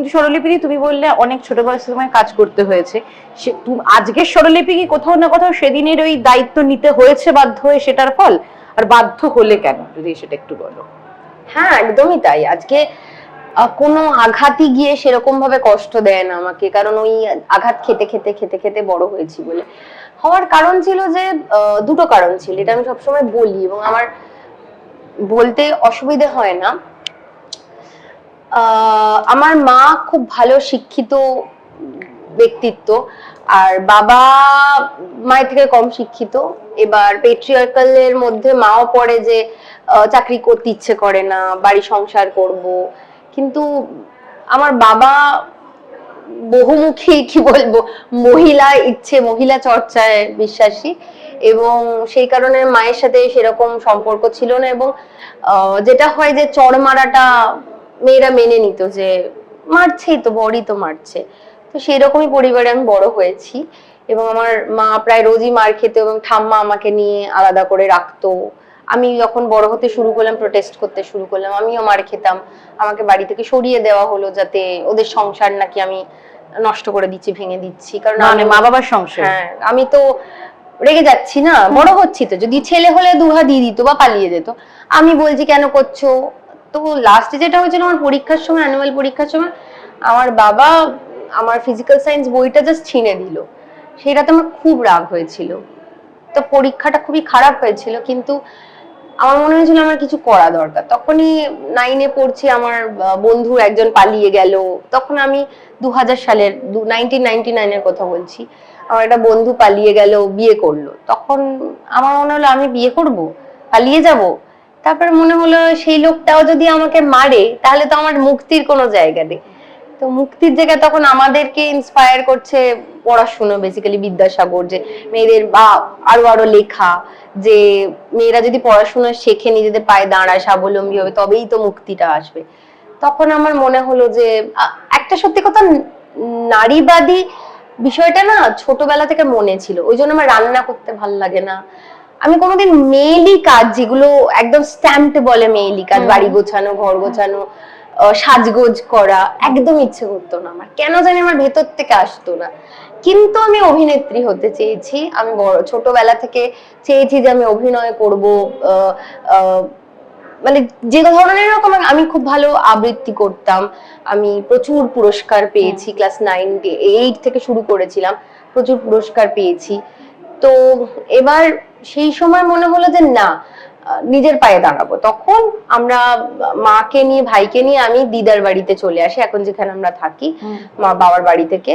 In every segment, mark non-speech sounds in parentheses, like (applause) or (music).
কিন্তু স্বরলিপি তুমি বললে অনেক ছোট বয়সে তোমায় কাজ করতে হয়েছে। আজকের স্বরলিপি কি কোথাও না কোথাও সেদিনের ওই দায়িত্ব নিতে হয়েছে বাধ্য হয়ে সেটার ফল? আর বাধ্য হলে কেন? যদি সেটা একটু বলো। হ্যাঁ একদমই তাই। আজকে কোনো আঘাতই গিয়ে সেরকম ভাবে কষ্ট দেয় না আমাকে। কারণ ওই আঘাত খেতে খেতে খেতে খেতে বড় হয়েছি বলে। হওয়ার কারণ ছিল যে দুটো কারণ ছিল। এটা আমি সবসময় বলি এবং আমার বলতে অসুবিধে হয় না। আমার মা খুব ভালো শিক্ষিত ব্যক্তিত্ব, আর বাবা মায়ের থেকে কম শিক্ষিত। এবার পেট্রিয়ার্কালের মধ্যে মাও পড়ে যে চাকরি করতে ইচ্ছে করে না, বাড়ি সংসার করব। কিন্তু আমার বাবা বহুমুখী, কি বলব, মহিলা ইচ্ছে, মহিলা চর্চায় বিশ্বাসী। এবং সেই কারণে মায়ের সাথে সেরকম সম্পর্ক ছিল না এবং যেটা হয় যে চড় মারাটা মেয়েরা মেনে নিত যে মারছেই তো বড়ই তো মারছে। তো সেই রকমই পরিবারে আমি বড় হয়েছি এবং আমার মা প্রায় রোজই মার খেতে এবং ঠাম্মা আমাকে নিয়ে আলাদা করে রাখতো। আমি যখন বড় হতে শুরু করলাম প্রোটেস্ট করতে শুরু করলাম আমিও মার খেতাম। আমাকে বাড়ি থেকে সরিয়ে দেওয়া হলো যাতে ওদের সংসার নাকি আমি নষ্ট করে দিচ্ছি ভেঙে দিচ্ছি। কারণ মানে মা বাবার সংসার? হ্যাঁ আমি তো রেগে যাচ্ছি না বড় হচ্ছি তো। যদি ছেলে হলে দুহা দিয়ে দিত বা পালিয়ে যেত। আমি বলছি কেন করছ? তো লাস্টে যেটা হয়েছিল আমার পরীক্ষার সময় অ্যানুয়াল পরীক্ষার সময়, আমার বাবা আমার ফিজিক্যাল সায়েন্স বইটা জাস্ট ছিঁড়ে দিল। সেটাতে আমার খুব রাগ হয়েছিল। তো পরীক্ষাটা খুবই খারাপ হয়েছিল, কিন্তু আমার মনে হয়েছিল আমার কিছু করা দরকার। তখনই নাইনে পড়ছি, আমার বন্ধু একজন পালিয়ে গেল। তখন আমি দু হাজার সালের নাইনটিন নাইনটি নাইনের কথা বলছি। আমার একটা বন্ধু পালিয়ে গেল, বিয়ে করল। তখন আমার মনে হলো আমি বিয়ে করব? পালিয়ে যাব? তারপরে মনে হলো সেই লোকটাও যদি আমাকে মারে, তাহলে তো আমার মুক্তির কোনো জায়গা নেই। তো মুক্তির জায়গায় তখন আমাদেরকে ইন্সপায়ার করছে পড়াশুনো বেসিক্যালি বিদ্যাসাগর, যে মেয়েদের বা আরও আরও লেখা, যে মেয়েরা যদি পড়াশোনা শেখে, নিজেদের পায়ে দাঁড়ায়, স্বাবলম্বী হবে, তবেই তো মুক্তিটা আসবে। তখন আমার মনে হলো যে একটা সত্যি কথা নারীবাদী বিষয়টা না ছোটবেলা থেকে মনে ছিল। ওই জন্য আমার রান্না করতে ভালো লাগে না। আমি কোনোদিন মেয়েলি কাজ যেগুলো একদম স্ট্যাম্পড বলে মেয়েলি কাজ বাড়ি গোছানো ঘর গোছানো সাজগোজ করা একদম ইচ্ছে করতো না আমার। কেন জানি আমার ভেতর থেকে আসতো না। কিন্তু আমি অভিনেত্রী হতে চেয়েছি। আমি বড় ছোটবেলা থেকে চেয়েছি যে আমি অভিনয় করব মানে যে ধরনের রকম আমি খুব ভালো আবৃত্তি করতাম। আমি প্রচুর পুরস্কার পেয়েছি ক্লাস নাইন এইট থেকে শুরু করেছিলাম। প্রচুর পুরস্কার পেয়েছি। তো এবার সেই সময় মনে হলো যে না নিজের পায়ে দাঁড়াবো। তখন আমরা মাকে নিয়ে ভাইকে নিয়ে আমি দিদার বাড়িতে চলে আসি এখন যেখানে আমরা থাকি মা বাবার বাড়ি থেকে।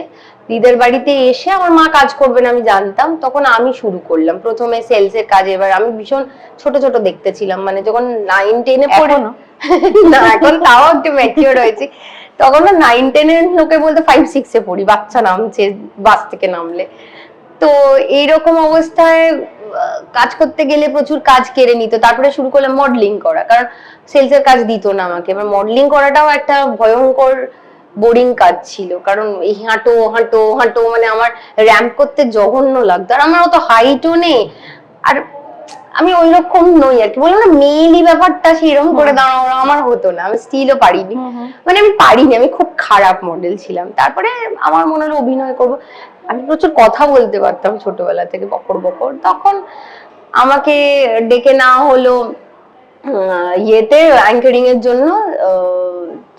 দিদার বাড়িতে এসে আমার মা কাজ করবে না আমি জানতাম তখন আমি শুরু করলাম। প্রথমে সেলস এর কাজ এবার আমি ভীষণ ছোট ছোট দেখতে ছিলাম মানে যখন নাইন টেনে পড়ে (laughs) না এখন তাও একটু ম্যাচিওর হয়েছি। তখন না নাইন টেনের লোকে বলতে ফাইভ সিক্সে পড়ি বাচ্চা নামছে বাস থেকে নামলে। তো এইরকম অবস্থায় কাজ করতে গেলে প্রচুর কাজ কেড়ে নিত। তারপরে শুরু করলাম মডেলিং করা, কারণ সেলসের কাজ দিত না আমাকে। এবার মডেলিং করাটাও একটা ভয়ঙ্কর বোরিং কাজ ছিল, কারণ এই হাঁটো হাঁটো হাঁটো মানে আমার র্যাম্প করতে জঘন্য লাগতো। আর আমার অত হাইটও নেই। আর আমি ওই রকম নই আর কি। বললাম না মেয়েলি ব্যাপারটা সেরকম করে দাঁড়ানো আমার হতো না আমি স্টিলও পারিনি। মানে আমি পারিনি আমি খুব খারাপ মডেল ছিলাম। তারপরে আমার মনে হলো অভিনয় করব। আমি প্রচুর কথা বলতে পারতাম ছোটবেলা থেকে বকর বকর। তখন আমাকে ডেকে নেওয়া হলো ইয়েতে অ্যাঙ্কারিং এর জন্য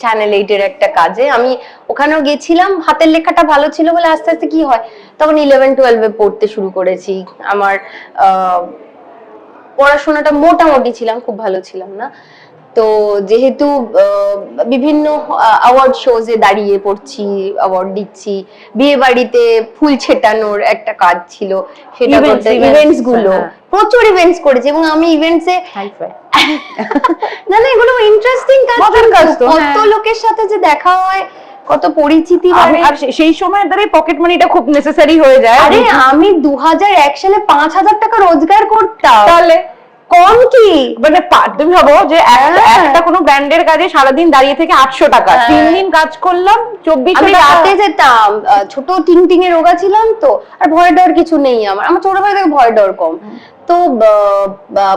চ্যানেল এইটের একটা কাজে। আমি ওখানেও গেছিলাম হাতের লেখাটা ভালো ছিল বলে আস্তে আস্তে কি হয়? তখন ইলেভেন টুয়েলভে পড়তে শুরু করেছি। আমার আহ, পড়াশোনাটা মোটামুটি ছিলাম খুব ভালো ছিলাম না। তো যেহেতু বিভিন্ন অ্যাওয়ার্ড শোজে দাঁড়িয়ে পড়ছি অ্যাওয়ার্ড দিচ্ছি বিয়ে বাড়িতে ফুল ছেটানোর একটা কাজ ছিল সেটা করতে ইভেন্টসগুলো হ্যাঁ। প্রচুর ইভেন্টস করেছি এবং আমি ইভেন্টসে (laughs) না না এগুলো ইন্টারেস্টিং কাজ কত হ্যাঁ। লোকের সাথে যে দেখা হয় কত পরিচিতি আর সেই সময় দাঁড়িয়ে পকেট মানিটা খুব নেসেসারি হয়ে যায়। আরে আমি দু এক সালে পাঁচ হাজার টাকা রোজগার করতাম। তাহলে? কম কি? মানে তুমি ভাবো যে একটা- হ্যাঁ। কোনো ব্র্যান্ডের কাজে সারাদিন দাঁড়িয়ে থেকে আটশো টাকা। হ্যাঁ। তিন দিন কাজ করলাম চব্বিশ আমি রাতে যেতাম আহ, ছোট টিং টিং এ রোগা ছিলাম তো আর ভয় ডর কিছু নেই আমার। আমার ছোটবেলা থেকে ভয় ডর কম। তো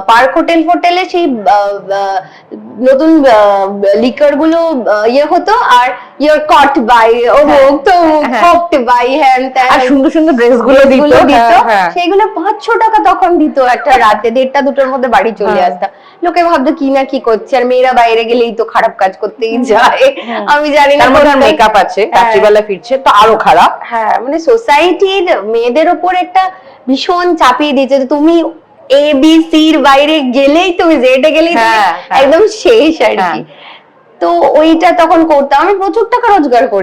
পার্ক হোটেল হোটেলে সেই নতুন লিকারগুলো ইয়ে হতো আর ইয়ার কট বাই অমুক তমুক তো খপতে বাই হ্যান আর সুন্দর সুন্দর ড্রেসগুলো দিতগুলো দিত হ্যাঁ, হ্যাঁ। সেগুলো পাঁচশো টাকা তখন দিত একটা রাতে দেড়টা দুটোর মধ্যে বাড়ি চলে হ্যাঁ। আসতাম লোকে ভাবতো কি না কি করছে আর মেয়েরা বাইরে গেলেই তো খারাপ কাজ করতেই যায় আমি জানি না তার মেকআপ আছে হ্যাঁ। রাত্রিবেলা ফিরছে তো আরও খারাপ হ্যাঁ মানে সোসাইটির মেয়েদের ওপর একটা ভীষণ চাপিয়ে দিয়েছে যে তুমি এ বি সির বাইরে গেলেই তুমি জেডে গেলেই হ্যাঁ, হ্যাঁ। একদম শেষ আর। কি তো ওইটা তখন করতাম আমি প্রচুর টাকা রোজগার করেছি